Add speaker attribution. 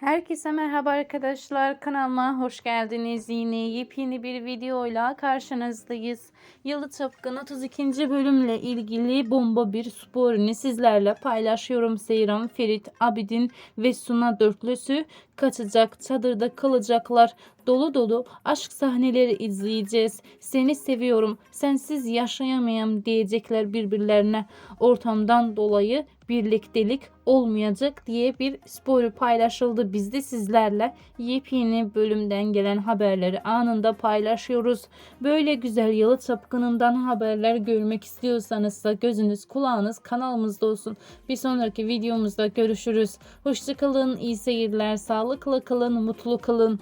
Speaker 1: Herkese merhaba arkadaşlar. Kanalıma hoş geldiniz. Yine yepyeni bir videoyla karşınızdayız. Yalı Çapkın 32. bölümle ilgili bomba bir sporini sizlerle paylaşıyorum. Seyran, Ferit, Abidin ve Suna dörtlüsü kaçacak. Çadırda kalacaklar. Dolu dolu aşk sahneleri izleyeceğiz. Seni seviyorum, sensiz yaşayamayam diyecekler birbirlerine. Ortamdan dolayı birliktelik olmayacak diye bir spoiler paylaşıldı. Biz de sizlerle yepyeni bölümden gelen haberleri anında paylaşıyoruz. Böyle güzel Yalı Çapkını'ndan haberler görmek istiyorsanız da gözünüz kulağınız kanalımızda olsun. Bir sonraki videomuzda görüşürüz. Hoşçakalın, iyi seyirler, sağlıkla kalın, mutlu kalın.